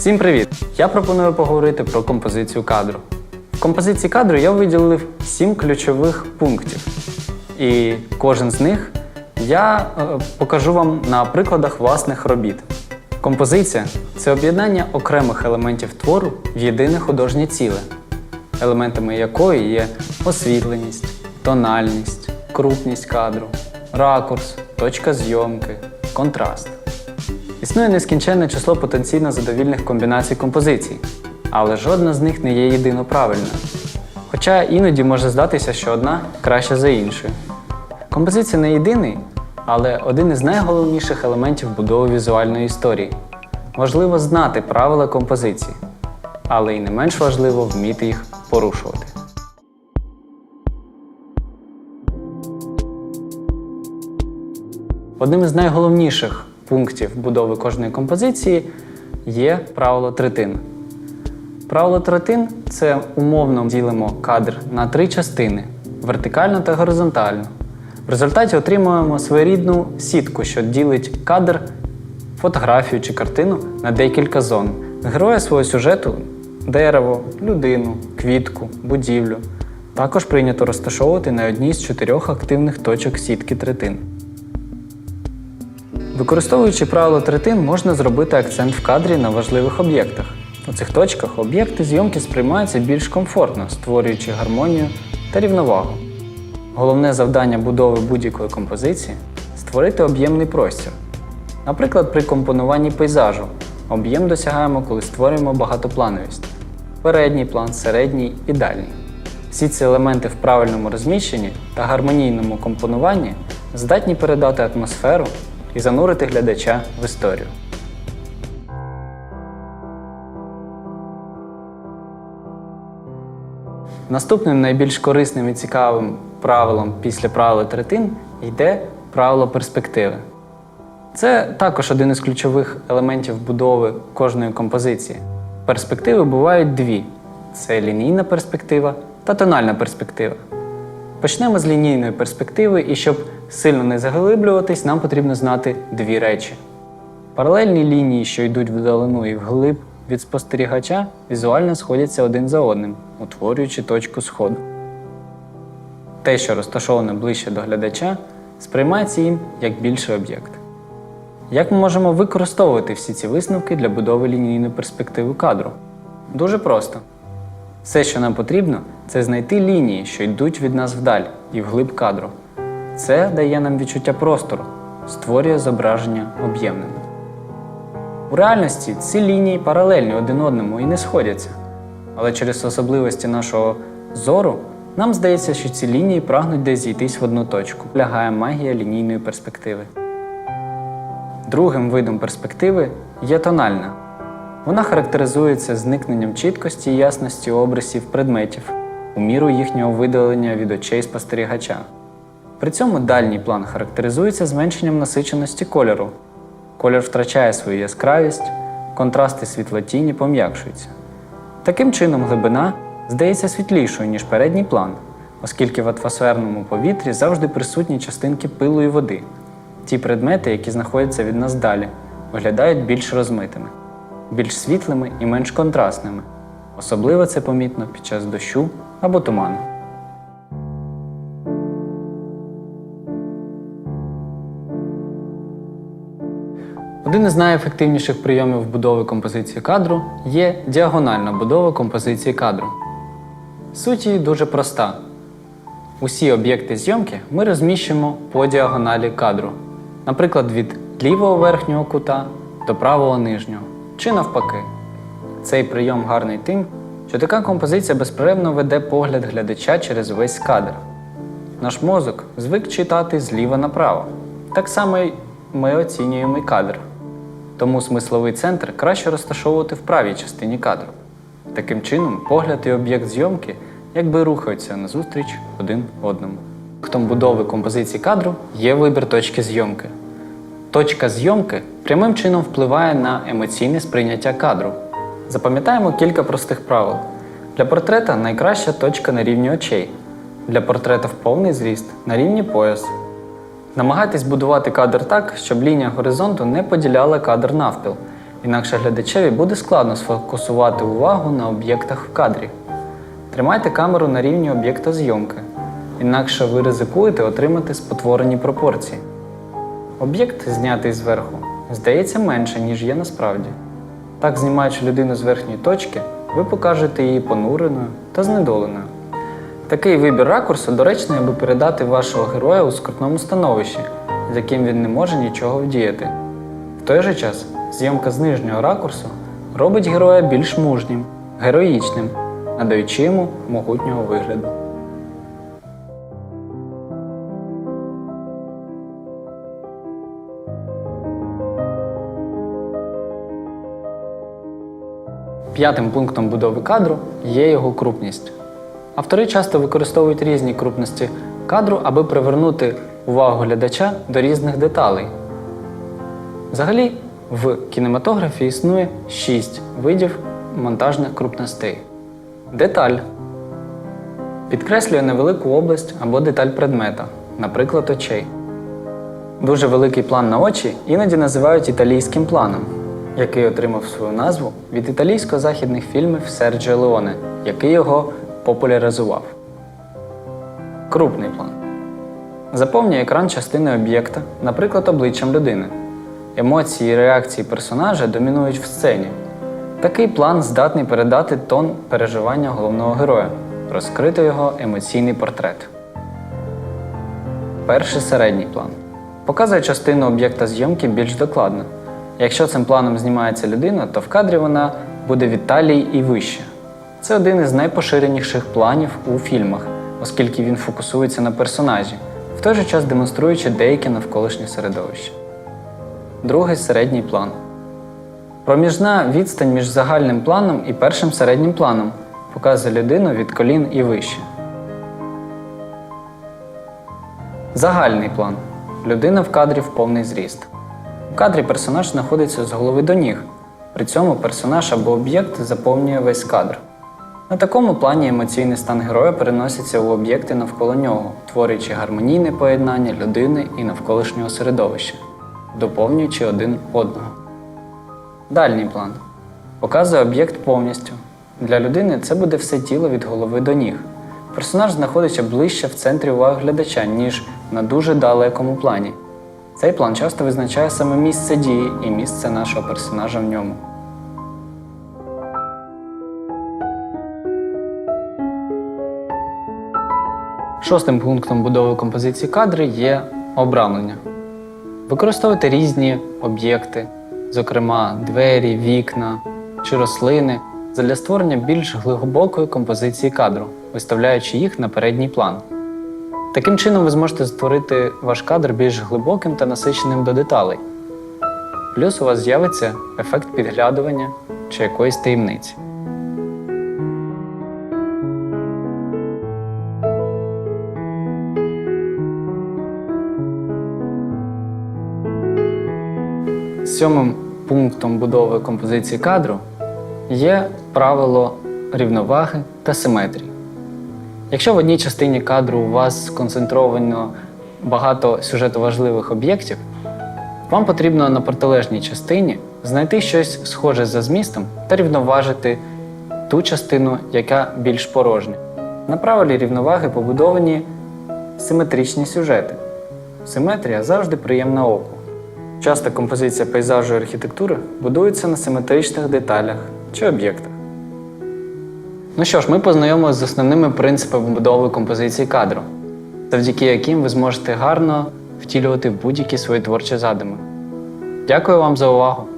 Всім привіт! Я пропоную поговорити про композицію кадру. В композиції кадру я виділив сім ключових пунктів, і кожен з них я е, покажу вам на прикладах власних робіт. Композиція це об'єднання окремих елементів твору в єдине художнє ціле, елементами якої є освітленість, тональність, крупність кадру, ракурс, точка зйомки, контраст. Існує нескінченне число потенційно задовільних комбінацій композицій, але жодна з них не є єдино правильною. Хоча іноді може здатися, що одна краща за іншою. Композиція не єдиний, але один із найголовніших елементів будови візуальної історії. Важливо знати правила композиції, але й не менш важливо вміти їх порушувати. Одним із найголовніших пунктів будови кожної композиції є правило третин. Правило третин це умовно ділимо кадр на три частини вертикально та горизонтально. В результаті отримуємо своєрідну сітку, що ділить кадр, фотографію чи картину на декілька зон. Героя свого сюжету дерево, людину, квітку, будівлю. Також прийнято розташовувати на одній з чотирьох активних точок сітки третин. Використовуючи правило третин, можна зробити акцент в кадрі на важливих об'єктах. У цих точках об'єкти зйомки сприймаються більш комфортно, створюючи гармонію та рівновагу. Головне завдання будови будь-якої композиції створити об'ємний простір. Наприклад, при компонуванні пейзажу об'єм досягаємо, коли створюємо багатоплановість передній план, середній і дальній. Всі ці елементи в правильному розміщенні та гармонійному компонуванні здатні передати атмосферу і занурити глядача в історію. Наступним найбільш корисним і цікавим правилом після правила третин йде правило перспективи. Це також один із ключових елементів будови кожної композиції. Перспективи бувають дві: це лінійна перспектива та тональна перспектива. Почнемо з лінійної перспективи, і щоб сильно не заглиблюватись, нам потрібно знати дві речі. Паралельні лінії, що йдуть вдалину і вглиб від спостерігача, візуально сходяться один за одним, утворюючи точку сходу. Те, що розташоване ближче до глядача, сприймається їм як більший об'єкт. Як ми можемо використовувати всі ці висновки для будови лінійної перспективи кадру? Дуже просто. Все, що нам потрібно, це знайти лінії, що йдуть від нас вдаль і вглиб кадру. Це дає нам відчуття простору, створює зображення об'ємним. У реальності ці лінії паралельні один одному і не сходяться. Але через особливості нашого зору нам здається, що ці лінії прагнуть десь зійтись в одну точку. Лягає магія лінійної перспективи. Другим видом перспективи є тональна. Вона характеризується зникненням чіткості і ясності обрисів предметів у міру їхнього видалення від очей спостерігача. При цьому дальній план характеризується зменшенням насиченості кольору. Колір втрачає свою яскравість, контрасти світлотіні пом'якшуються. Таким чином, глибина здається світлішою, ніж передній план, оскільки в атмосферному повітрі завжди присутні частинки пилу і води. Ті предмети, які знаходяться від нас далі, виглядають більш розмитими, більш світлими і менш контрастними. Особливо це помітно під час дощу або туману. Один із найефективніших прийомів будови композиції кадру є діагональна будова композиції кадру. Суть її дуже проста. Усі об'єкти зйомки ми розміщуємо по діагоналі кадру, наприклад, від лівого верхнього кута до правого нижнього, чи навпаки. Цей прийом гарний тим, що така композиція безперервно веде погляд глядача через весь кадр. Наш мозок звик читати зліва направо. Так само ми оцінюємо і кадр. Тому смисловий центр краще розташовувати в правій частині кадру. Таким чином, погляд і об'єкт зйомки якби рухаються назустріч один одному. Актом будови композиції кадру є вибір точки зйомки. Точка зйомки прямим чином впливає на емоційне сприйняття кадру. Запам'ятаємо кілька простих правил. Для портрета найкраща точка на рівні очей. Для портрета в повний зріст на рівні пояс. Намагайтесь будувати кадр так, щоб лінія горизонту не поділяла кадр навпіл. інакше глядачеві буде складно сфокусувати увагу на об'єктах в кадрі. Тримайте камеру на рівні об'єкта зйомки, інакше ви ризикуєте отримати спотворені пропорції. Об'єкт, знятий зверху, здається менше, ніж є насправді. Так, знімаючи людину з верхньої точки, ви покажете її понуреною та знедоленою. Такий вибір ракурсу доречний, аби передати вашого героя у скрутному становищі, з яким він не може нічого вдіяти. В той же час зйомка з нижнього ракурсу робить героя більш мужнім, героїчним, надаючи йому могутнього вигляду. П'ятим пунктом будови кадру є його крупність. Автори часто використовують різні крупності кадру, аби привернути увагу глядача до різних деталей. Взагалі, в кінематографі існує шість видів монтажних крупностей. Деталь підкреслює невелику область або деталь предмета, наприклад, очей. Дуже великий план на очі іноді називають італійським планом, який отримав свою назву від італійсько-західних фільмів Серджіо Леоне, який його популяризував. Крупний план заповнює екран частини об'єкта, наприклад, обличчям людини. Емоції і реакції персонажа домінують в сцені. Такий план здатний передати тон переживання головного героя, розкрити його емоційний портрет. Перший середній план показує частину об'єкта зйомки більш докладно. Якщо цим планом знімається людина, то в кадрі вона буде від талії і вище. Це один із найпоширеніших планів у фільмах, оскільки він фокусується на персонажі, в той же час демонструючи деяке навколишнє середовище. Другий середній план. Проміжна відстань між загальним планом і першим середнім планом показує людину від колін і вище. Загальний план. Людина в кадрі в повний зріст. В кадрі персонаж знаходиться з голови до ніг. При цьому персонаж або об'єкт заповнює весь кадр. На такому плані емоційний стан героя переноситься у об'єкти навколо нього, творюючи гармонійне поєднання людини і навколишнього середовища, доповнюючи один одного. Дальній план показує об'єкт повністю. Для людини це буде все тіло від голови до ніг. Персонаж знаходиться ближче в центрі уваги глядача, ніж на дуже далекому плані. Цей план часто визначає саме місце дії і місце нашого персонажа в ньому. Шостим пунктом будови композиції кадри є обрамлення. Використовуйте різні об'єкти, зокрема двері, вікна чи рослини, для створення більш глибокої композиції кадру, виставляючи їх на передній план. Таким чином ви зможете створити ваш кадр більш глибоким та насиченим до деталей. Плюс у вас з'явиться ефект підглядування чи якоїсь таємниці. Сьомим пунктом будови композиції кадру є правило рівноваги та симетрії. Якщо в одній частині кадру у вас сконцентровано багато сюжетоважливих об'єктів, вам потрібно на протилежній частині знайти щось схоже за змістом та рівноважити ту частину, яка більш порожня. На правилі рівноваги побудовані симетричні сюжети. Симетрія завжди приємна оку. Часто композиція пейзажу і архітектури будується на симетричних деталях чи об'єктах. Ну що ж, ми познайомилися з основними принципами будови композиції кадру, завдяки яким ви зможете гарно втілювати будь-які свої творчі задуми. Дякую вам за увагу!